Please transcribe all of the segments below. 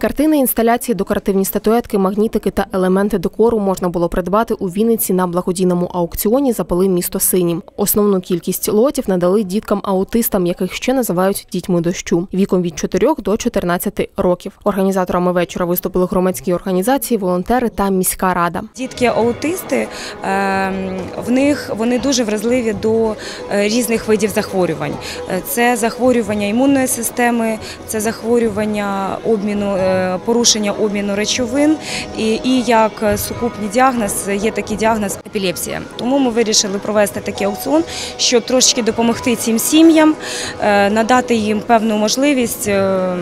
Картини, інсталяції, декоративні статуетки, магнітики та елементи декору можна було придбати у Вінниці на благодійному аукціоні «Запали місто синім. Основну кількість лотів надали діткам-аутистам, яких ще називають дітьми дощу, віком від 4 до 14 років. Організаторами вечора виступили громадські організації, волонтери та міська рада. Дітки аутисти ем, в них вони дуже вразливі до е, різних видів захворювань. Е, Це захворювання імунної системи, це захворювання обміну, е, порушення обміну речовин. І, і як сукупний діагноз є такий діагноз епілепсія. Тому ми вирішили провести такий аукціон, щоб трошки допомогти цим сім'ям, е, надати їм певну можливість е,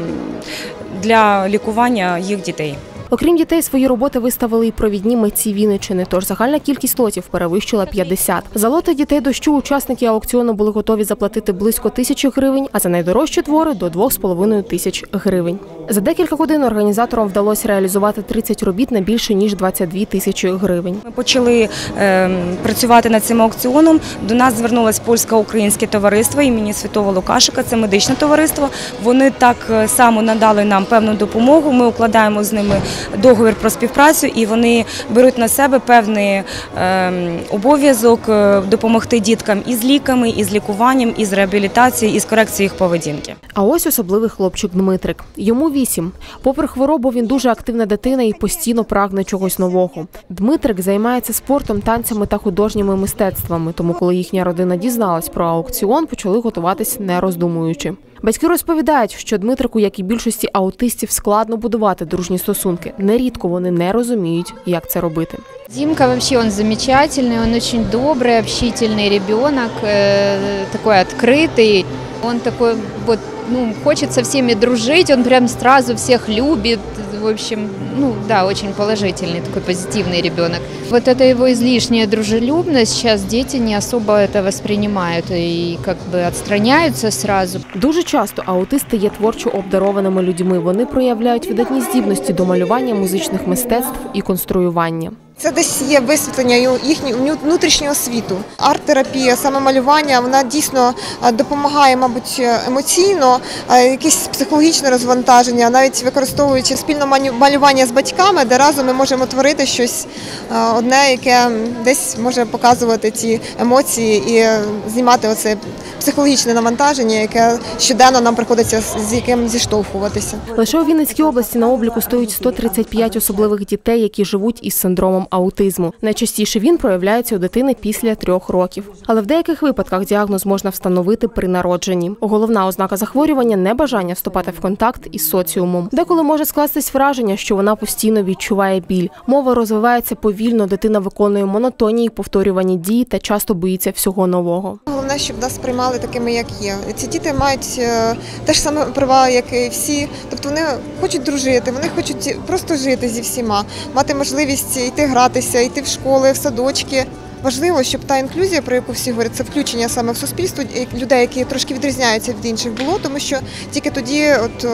для лікування їх дітей. Окрім дітей, свої роботи виставили і провідні митці Вінниччини, тож загальна кількість лотів перевищила 50. За лоти дітей дощу учасники аукціону були готові заплатити близько тисячі гривень, а за найдорожчі твори до 2,5 тисяч гривень. За декілька годин організаторам вдалося реалізувати 30 робіт на більше ніж 22 тисячі гривень. Ми почали е, працювати над цим аукціоном. До нас звернулось польсько-українське товариство імені Святого Лукашика. Це медичне товариство. Вони так е, само надали нам певну допомогу. Ми укладаємо з ними договір про співпрацю, і вони беруть на себе певний е, обов'язок е, допомогти діткам із ліками, із лікуванням, із реабілітацією, із корекцією їх поведінки. А ось особливий хлопчик Дмитрик. Йому вісім. Попри хворобу, він дуже активна дитина і постійно прагне чогось нового. Дмитрик займається спортом, танцями та художніми мистецтвами. Тому, коли їхня родина дізналась про аукціон, почали готуватись не роздумуючи. Батьки розповідають, що Дмитрику, як і більшості аутистів, складно будувати дружні стосунки. Нерідко вони не розуміють, як це робити. Димка вообще он замечательный, он очень добрый, общительный ребенок, э, такой открытый. Он такой вот, ну, хочет со всеми дружить, он прям сразу всех любит. В общем, ну да, очень положительный, такой позитивный ребенок. Вот это его излишняя дружелюбность, сейчас дети не особо это воспринимают и как бы отстраняются сразу. Дуже часто аутисти є творчо обдарованими людьми. Вони проявляють видатні здібності до малювання музичних мистецтв і конструювання. Це десь є висвітлення їхнього внутрішнього світу. Арт-терапія, саме малювання, вона дійсно е, допомагає, мабуть, емоційно, е, якесь психологічне розвантаження, навіть використовуючи спільне маню- малювання з батьками, де разом ми можемо творити щось е, одне, яке десь може показувати ці емоції і е, знімати оце психологічне навантаження, яке щоденно нам приходиться з яким зіштовхуватися. Лише у Вінницькій області на обліку стоїть 135 особливих дітей, які живуть із синдромом аутизму. Найчастіше він проявляється у дитини після трьох років. Але в деяких випадках діагноз можна встановити при народженні. Головна ознака захворювання небажання вступати в контакт із соціумом. Деколи може скластись враження, що вона постійно відчуває біль. Мова розвивається повільно, дитина виконує монотонні повторювані дії та часто боїться всього нового. Головне, щоб нас приймали такими, як є. Ці діти мають е, те ж саме права, як і всі. Тобто вони хочуть дружити, вони хочуть просто жити зі всіма, мати можливість йти гратися, йти в школи, в садочки. Важливо, щоб та інклюзія, про яку всі говорять, це включення саме в суспільство людей, які трошки відрізняються від інших, було, тому що тільки тоді, от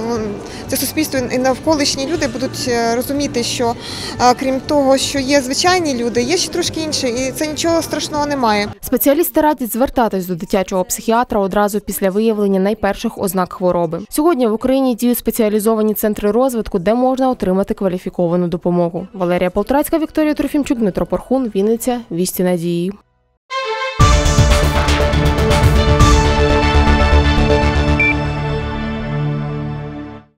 це суспільство і навколишні люди будуть е, розуміти, що е, крім того, що є звичайні люди, є ще трошки інші, і це нічого страшного немає. Спеціалісти радять звертатись до дитячого психіатра одразу після виявлення найперших ознак хвороби. Сьогодні в Україні діють спеціалізовані центри розвитку, де можна отримати кваліфіковану допомогу. Валерія Полтрацька, Вікторія Трофімчук, Дмитро Порхун, Вінниця, Вісті né?